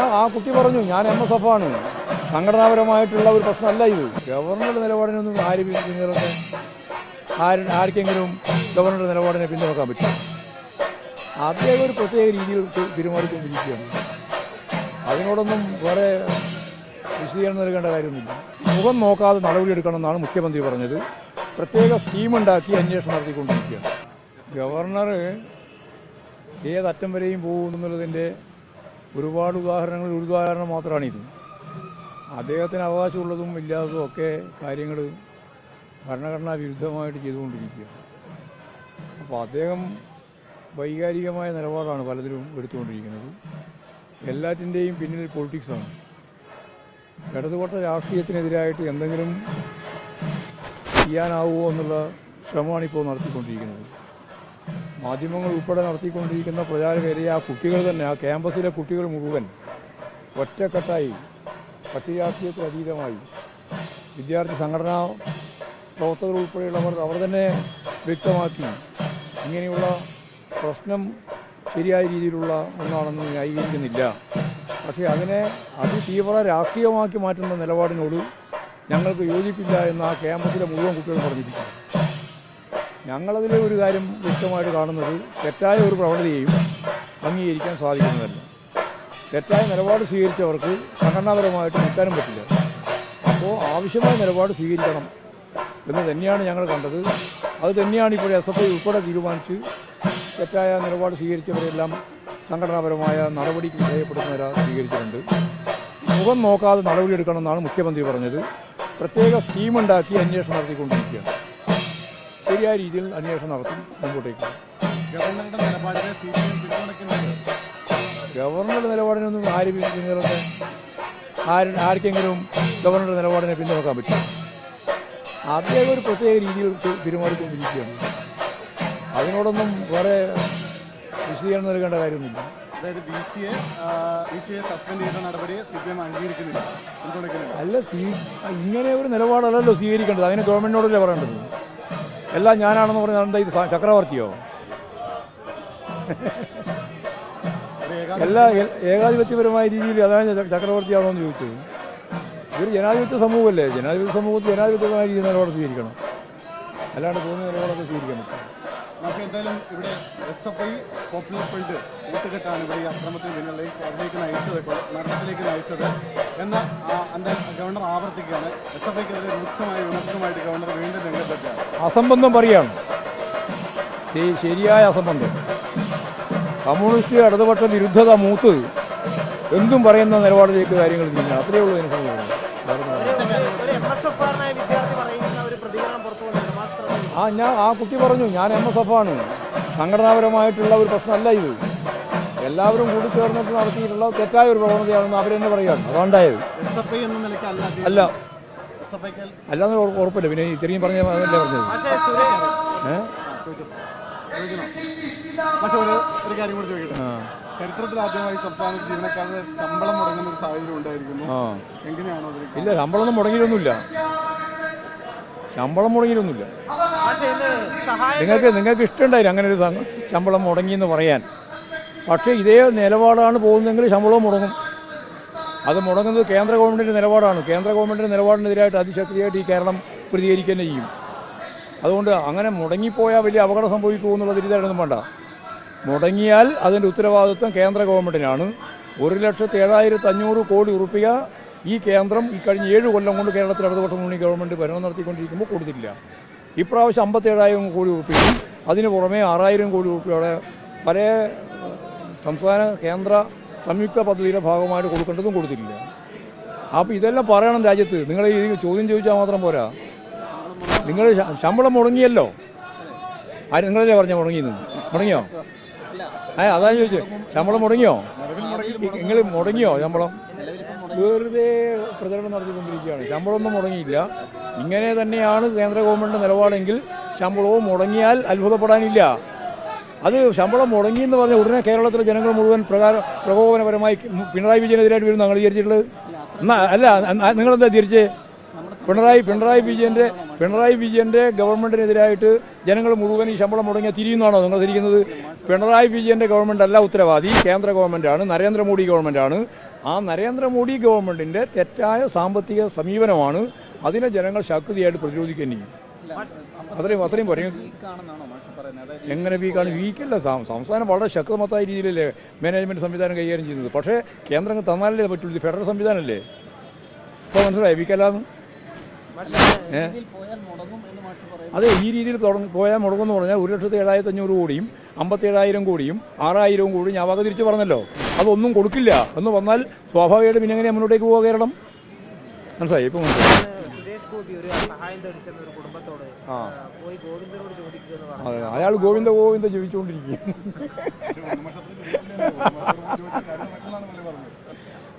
ആ- കുട്ടി പറഞ്ഞു ഞാൻ എം എസ് എഫ് ആണ്. സംഘടനാപരമായിട്ടുള്ള ഒരു പ്രശ്നമല്ല ഇത്. ഗവർണറുടെ നിലപാടിനൊന്നും ആര് പിന്തുണക്കാൻ ആർക്കെങ്കിലും ഗവർണറുടെ നിലപാടിനെ പിന്തുണക്കാൻ പറ്റും? അദ്ദേഹം ഒരു പ്രത്യേക രീതിയിൽ പെരുമാറിക്കൊണ്ടിരിക്കുകയാണ് അതിനോടൊന്നും വേറെ വിശദീകരണം നൽകേണ്ട കാര്യമൊന്നുമില്ല. മുഖം നോക്കാതെ നടപടിയെടുക്കണമെന്നാണ് മുഖ്യമന്ത്രി പറഞ്ഞത്. പ്രത്യേക സ്കീമുണ്ടാക്കി അന്വേഷണം നടത്തിക്കൊണ്ടിരിക്കുകയാണ്. ഗവർണർ ഏതറ്റം വരെയും പോകും എന്നുള്ളതിന്റെ ഒരുപാട് ഉദാഹരണങ്ങൾ ഒരു ഉദാഹരണം മാത്രമാണിത്. അദ്ദേഹത്തിന് അവകാശമുള്ളതും ഇല്ലാത്തതും ഒക്കെ കാര്യങ്ങൾ ഭരണഘടനാ വിരുദ്ധമായിട്ട് ചെയ്തുകൊണ്ടിരിക്കുക അപ്പോൾ അദ്ദേഹം വൈകാരികമായ നിലപാടാണ് പലതിലും എടുത്തുകൊണ്ടിരിക്കുന്നത്. എല്ലാറ്റിന്റെയും പിന്നിൽ പൊളിറ്റിക്സാണ് ഇടതുപക്ഷ രാഷ്ട്രീയത്തിനെതിരായിട്ട് എന്തെങ്കിലും ചെയ്യാനാവുമോ എന്നുള്ള ശ്രമമാണ് ഇപ്പോൾ നടത്തിക്കൊണ്ടിരിക്കുന്നത്. മാധ്യമങ്ങൾ ഉൾപ്പെടെ നടത്തിക്കൊണ്ടിരിക്കുന്ന പ്രചാരവേലയെ ആ കുട്ടികൾ തന്നെ ആ ക്യാമ്പസിലെ കുട്ടികൾ മുഴുവൻ ഒറ്റക്കെട്ടായി കക്ഷി രാഷ്ട്രീയത്തിന് അതീതമായി. വിദ്യാർത്ഥി സംഘടനാ പ്രവർത്തകർ ഉൾപ്പെടെയുള്ളവർ അവർ തന്നെ വ്യക്തമാക്കി ഇങ്ങനെയുള്ള പ്രശ്നം ശരിയായ രീതിയിലുള്ള ഒന്നാണെന്ന് ന്യായീകരിക്കുന്നില്ല. പക്ഷേ അതിനെ അതിതീവ്ര രാഷ്ട്രീയമാക്കി മാറ്റുന്ന നിലപാടിനോട് ഞങ്ങൾക്ക് യോജിപ്പില്ല എന്ന് ആ ക്യാമ്പസിലെ മുഴുവൻ കുട്ടികൾ പറഞ്ഞിരിക്കുന്നു. ഞങ്ങളതിൽ ഒരു കാര്യം വ്യക്തമായിട്ട് കാണുന്നത് തെറ്റായ ഒരു പ്രവണതയെയും അംഗീകരിക്കാൻ സാധിക്കുന്നതല്ല. തെറ്റായ നിലപാട് സ്വീകരിച്ചവർക്ക് സംഘടനാപരമായിട്ട് നിൽക്കാനും പറ്റില്ല. അപ്പോൾ ആവശ്യമായ നിലപാട് സ്വീകരിക്കണം എന്ന് തന്നെയാണ് ഞങ്ങൾ കണ്ടത്. അത് തന്നെയാണ് ഇപ്പോൾ എസ് എഫ് ഐ ഉൾപ്പെടെ തീരുമാനിച്ച് തെറ്റായ നിലപാട് സ്വീകരിച്ചവരെല്ലാം സംഘടനാപരമായ നടപടിക്ക് വിധേയപ്പെടുത്തുന്ന നില സ്വീകരിച്ചിട്ടുണ്ട്. മുഖം നോക്കാതെ നടപടിയെടുക്കണമെന്നാണ് മുഖ്യമന്ത്രി പറഞ്ഞത്. പ്രത്യേക സ്കീമുണ്ടാക്കി അന്വേഷണം നടത്തിക്കൊണ്ടിരിക്കുകയാണ്. ശരിയായ രീതിയിൽ അന്വേഷണം നടത്തി മുമ്പോട്ടേക്ക് ഗവർണറുടെ നിലപാടിനെ സി പി എം പിന്തുണയ്ക്കുന്നുണ്ട്. ഗവർണറുടെ നിലപാടിനൊന്നും ആര് പി- പിന്തുണക്കാൻ ആര് ആർക്കെങ്കിലും ഗവർണറുടെ നിലപാടിനെ പിന്തുണക്കാൻ പറ്റും അദ്ദേഹം ഒരു പ്രത്യേക രീതിയിൽ പെരുമാറിക്കൊണ്ടിരിക്കുകയാണ് അതിനോടൊന്നും വേറെ വിശദീകരണം നൽകേണ്ട കാര്യമൊന്നുമില്ല. അതായത് B C B C suspend ചെയ്ത നടപടിയെ സി പി എം അംഗീകരിക്കുന്നില്ല പിന്തുണയ്ക്കുന്നില്ല. അല്ല സ്വീ ഇങ്ങനെ ഒരു നിലപാടല്ലല്ലോ സ്വീകരിക്കേണ്ടത്. അതിന് ഗവൺമെന്റിനോടല്ലേ പറയേണ്ടത്? എല്ലാം ഞാനാണെന്ന് പറഞ്ഞാൽ എന്താ ഇത് ചക്രവർത്തിയോ? എല്ലാ ഏകാധിപത്യപരമായ രീതിയിൽ അതാണ് ചക്രവർത്തിയാണോ എന്ന് ചോദിച്ചത്. ഇതൊരു ജനാധിപത്യ സമൂഹമല്ലേ? ജനാധിപത്യ സമൂഹത്തിൽ ജനാധിപത്യപരമായ രീതിയിൽ നിലപാട് സ്വീകരിക്കണം. അല്ലാണ്ട് തോന്നിയ നിലപാടൊക്കെ സ്വീകരിക്കാൻ പറ്റും പക്ഷേ എന്തായാലും ഇവിടെ S F I popular front കൂട്ടുകെട്ടാണ് ഇവിടെ ഈ അക്രമത്തിന് പിന്നിലെ അതിലേക്ക് നയിച്ചത് മരണത്തിലേക്ക് നയിച്ചത്. എന്ന് ആ ഗവർണർ ആവർത്തിക്കുകയാണ്. എസ് എഫ് ഐക്കെതിരെ രൂക്ഷമായ വിമർശനമായിട്ട് ഗവർണർ വീണ്ടും രംഗത്തെത്തുകയാണ്. അസംബന്ധം പറയുകയാണ് ശരി- ശരിയായ അസംബന്ധം. കമ്മ്യൂണിസ്റ്റ് ഇടതുപക്ഷ വിരുദ്ധത മൂത്ത് എന്തും പറയുന്ന നിലപാടിലേക്ക് കാര്യങ്ങൾ നീങ്ങുക അത്രയേ ഉള്ളൂ എനിക്ക് ആ ഞാൻ ആ കുട്ടി പറഞ്ഞു ഞാൻ എം എസ് എഫ് ആണ്. സംഘടനാപരമായിട്ടുള്ള ഒരു പ്രശ്നമല്ല ഇത്. എല്ലാവരും കൂടി ചേർന്നിട്ട് നടത്തിയിട്ടുള്ള തെറ്റായ ഒരു പ്രവണതയാണെന്ന് അവരെന്നെ പറയുകയാണ് അതുകൊണ്ടായത് അല്ല അല്ലാന്ന് ഉറപ്പില്ല. പിന്നെ ഇത്രയും പറഞ്ഞ അതല്ലേ പറഞ്ഞത്? പക്ഷെ ഒരു കാര്യം കൂടി ചോദിക്കട്ടെ. ആ. ചരിത്രത്തിൽ ആദ്യമായി ജീവനക്കാരുടെ ശമ്പളം മുടങ്ങുന്ന ഒരു സാഹചര്യം ഉണ്ടായിരിക്കുന്നു. ആ. എങ്ങനെയാണോ അതിൽ ഇല്ല ശമ്പളമൊന്നും മുടങ്ങിയിട്ടൊന്നുമില്ല. ശമ്പളം മുടങ്ങിയിട്ടൊന്നുമില്ല. നിങ്ങൾക്ക് നിങ്ങൾക്ക് ഇഷ്ടമുണ്ടായില്ല അങ്ങനെ ഒരു ശമ്പളം മുടങ്ങി എന്ന് പറയാൻ. പക്ഷേ ഇതേ നിലപാടാണ് പോകുന്നതെങ്കിൽ ശമ്പളവും മുടങ്ങും. അത് മുടങ്ങുന്നത് കേന്ദ്ര ഗവൺമെന്റിന്റെ നിലപാടാണ്. കേന്ദ്ര ഗവൺമെന്റിന്റെ നിലപാടിനെതിരായിട്ട് അതിശക്തിയായിട്ട് ഈ കേരളം പ്രതികരിക്കുക തന്നെ ചെയ്യും. അതുകൊണ്ട് അങ്ങനെ മുടങ്ങിപ്പോയാൽ വലിയ അപകടം സംഭവിക്കുമെന്നുള്ള തിരിതായിട്ടൊന്നും വേണ്ട. മുടങ്ങിയാൽ അതിന്റെ ഉത്തരവാദിത്വം കേന്ദ്ര ഗവൺമെന്റിനാണ് ഒരു ലക്ഷത്തി ഏഴായിരത്തി അഞ്ഞൂറ് കോടി ഉറുപ്പിക ഈ കേന്ദ്രം ഈ കഴിഞ്ഞ ഏഴ് കൊല്ലം കൊണ്ട് കേരളത്തിൽ ഇടതുപക്ഷം മുന്നണി ഗവൺമെന്റ് ഭരണം നടത്തിക്കൊണ്ടിരിക്കുമ്പോൾ കൊടുത്തിട്ടില്ല. ഇപ്രാവശ്യം അമ്പത്തേഴായിരം കോടി രൂപയും അതിന് പുറമെ ആറായിരം കോടി രൂപയുടെ പല സംസ്ഥാന കേന്ദ്ര സംയുക്ത പദ്ധതിയുടെ ഭാഗമായിട്ട് കൊടുക്കേണ്ടതും കൊടുത്തിട്ടില്ല. അപ്പോൾ ഇതെല്ലാം പറയണം രാജ്യത്ത്. നിങ്ങൾ ഈ ചോദ്യം ചോദിച്ചാൽ മാത്രം പോരാ. നിങ്ങൾ ശമ്പളം മുടങ്ങിയല്ലോ. ആര് നിങ്ങളല്ലേ പറഞ്ഞ മുടങ്ങിയെന്ന് മുടങ്ങിയോ? ഏ അതാ ചോദിച്ചു. ശമ്പളം മുടങ്ങിയോ? നിങ്ങൾ മുടങ്ങിയോ ശമ്പളം? വെറുതെ പ്രചരണം നടത്തിക്കൊണ്ടിരിക്കുകയാണ്. ശമ്പളമൊന്നും മുടങ്ങിയില്ല. ഇങ്ങനെ തന്നെയാണ് കേന്ദ്ര ഗവൺമെന്റ് നിലപാടെങ്കിൽ ശമ്പളവും മുടങ്ങിയാൽ അത്ഭുതപ്പെടാനില്ല. അത് ശമ്പളം മുടങ്ങി എന്ന് പറഞ്ഞ ഉടനെ കേരളത്തിലെ ജനങ്ങൾ മുഴുവൻ പ്രകാര പ്രകോപനപരമായി പിണറായി വിജയനെതിരായിട്ട് വരുന്നു ഞങ്ങൾ വിചാരിച്ചിട്ടുള്ളത്? എന്നാ അല്ല നിങ്ങളെന്താ തിരിച്ച് പിണറായി പിണറായി വിജയന്റെ പിണറായി വിജയന്റെ ഗവൺമെന്റിനെതിരായിട്ട് ജനങ്ങൾ മുഴുവൻ ഈ ശമ്പളം മുടങ്ങിയ തിരിയുന്നതാണോ നിങ്ങൾ തിരിക്കുന്നത് പിണറായി വിജയന്റെ ഗവൺമെന്റ് അല്ല ഉത്തരവാദി കേന്ദ്ര ഗവൺമെന്റാണ് നരേന്ദ്രമോദി ഗവൺമെന്റാണ്. ആ നരേന്ദ്രമോദി ഗവൺമെന്റിന്റെ തെറ്റായ സാമ്പത്തിക സമീപനമാണ് അതിനെ ജനങ്ങൾ ശക്തിയായിട്ട് പ്രതിരോധിക്കുകയും ചെയ്യും. അത്രയും അത്രയും പറയും. എങ്ങനെ വീക്കാണ് വീക്കല്ല സംസ്ഥാനം വളരെ ശക്തമത്തായ രീതിയിലല്ലേ മാനേജ്മെന്റ് സംവിധാനം കൈകാര്യം ചെയ്യുന്നത്. പക്ഷേ കേന്ദ്രങ്ങൾ തന്നാലല്ലേ പറ്റുള്ളൂ. ഫെഡറൽ സംവിധാനമല്ലേ? ഇപ്പോൾ മനസ്സിലായി? വീക്കല്ലാന്ന് അതെ ഈ രീതിയിൽ തുടങ്ങി പോയാൽ മുടങ്ങുമെന്ന് പറഞ്ഞാൽ ഒരു ലക്ഷത്തി ഏഴായിരത്തി അഞ്ഞൂറ് കോടിയും അമ്പത്തേഴായിരം കോടിയും ആറായിരവും കോടിയും ഞാൻ വക തിരിച്ചു പറഞ്ഞല്ലോ. അതൊന്നും കൊടുക്കില്ല. എന്ന് വന്നാൽ സ്വാഭാവികമായിട്ടും പിന്നെ എങ്ങനെ മുന്നോട്ടേക്ക് പോകുക കേരളം? മനസ്സിലായി? ഇപ്പം മനസ്സിലായി? ഗോപി ഒരു സഹായം തേടിച്ചെന്ന ഒരു കുടുംബത്തോട് പോയി ഗോവിന്ദനോട് ചോദിക്കുക എന്ന് പറഞ്ഞു അയാൾ ഗോവിന്ദ ഗോവിന്ദ ജീവിച്ചുകൊണ്ടിരിക്കും.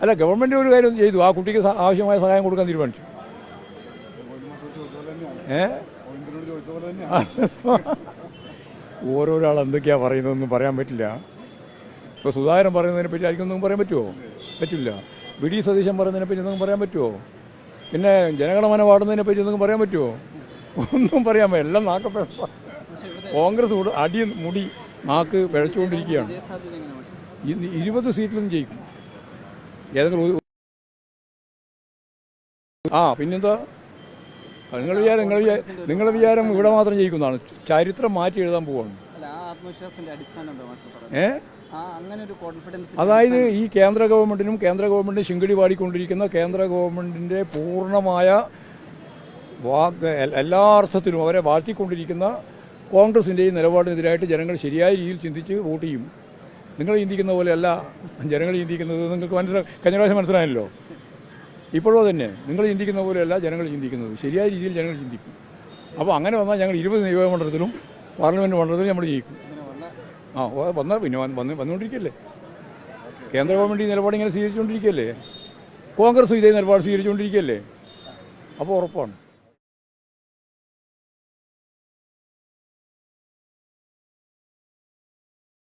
അല്ല ഗവൺമെന്റ് ഒരു കാര്യം ചെയ്തു. ആ കുട്ടിക്ക് ആവശ്യമായ സഹായം കൊടുക്കാൻ തീരുമാനിച്ചു. ഏ? ഓരോരാൾ എന്തൊക്കെയാണ് പറയുന്നതെന്നും പറയാൻ പറ്റില്ല. ഇപ്പോൾ സുധാകരൻ പറയുന്നതിനെ പറ്റി ആയിരിക്കും പറയാൻ പറ്റുമോ പറ്റില്ല. വി. ഡി. സതീശൻ പറയുന്നതിനെ പറ്റി എന്തെങ്കിലും പറയാൻ പറ്റുമോ പിന്നെ ജനഗണമന പാടുന്നതിനെ പറ്റി ഒന്നും പറയാൻ പറ്റുമോ ഒന്നും പറയാൻ പറ്റില്ല. എല്ലാം നാക്ക കോൺഗ്രസ് അടി മുടി നാക്ക് പിഴച്ചുകൊണ്ടിരിക്കുകയാണ്. ഇരുപത് സീറ്റിലും ജയിക്കും. ഏതെങ്കിലും ആ പിന്നെന്താ? നിങ്ങൾ വിചാരം നിങ്ങൾ നിങ്ങളുടെ വിചാരം ഇവിടെ മാത്രം ജയിക്കുന്നതാണ്. ചരിത്രം മാറ്റി എഴുതാൻ പോവാണ്. അല്ല അതായത് ഈ കേന്ദ്ര ഗവൺമെന്റിനും കേന്ദ്ര ഗവൺമെന്റ് ശിങ്കിടി പാടിക്കൊണ്ടിരിക്കുന്ന കേന്ദ്ര ഗവൺമെന്റിന്റെ പൂർണമായ എല്ലാ അർത്ഥത്തിലും അവരെ വാഴ്ത്തിക്കൊണ്ടിരിക്കുന്ന കോൺഗ്രസിന്റെയും നിലപാടിനെതിരായിട്ട് ജനങ്ങൾ ശരിയായ രീതിയിൽ ചിന്തിച്ച് വോട്ട് ചെയ്യും. നിങ്ങൾ ചിന്തിക്കുന്ന പോലെയല്ല ജനങ്ങൾ ചിന്തിക്കുന്നത്. നിങ്ങൾക്ക് മനസ്സിലാ കഴിഞ്ഞ പ്രാവശ്യം മനസ്സിലായല്ലോ? ഇപ്പോഴും തന്നെ നിങ്ങൾ ചിന്തിക്കുന്ന പോലെയല്ല ജനങ്ങൾ ചിന്തിക്കുന്നത്. ശരിയായ രീതിയിൽ ജനങ്ങൾ ചിന്തിക്കും. അപ്പോൾ അങ്ങനെ വന്നാൽ ഞങ്ങൾ ഇരുപത് നിയോജക മണ്ഡലത്തിലും പാർലമെന്റ് മണ്ഡലത്തിലും നമ്മൾ ജയിക്കും. ആ വന്ന പിന്നെ വന്ന് വന്നുകൊണ്ടിരിക്കല്ലേ? കേന്ദ്ര ഗവൺമെന്റ് ഈ നിലപാട് ഇങ്ങനെ സ്വീകരിച്ചുകൊണ്ടിരിക്കുകയല്ലേ കോൺഗ്രസ് ഇതേ നിലപാട് സ്വീകരിച്ചുകൊണ്ടിരിക്കുകയല്ലേ അപ്പോൾ ഉറപ്പാണ്.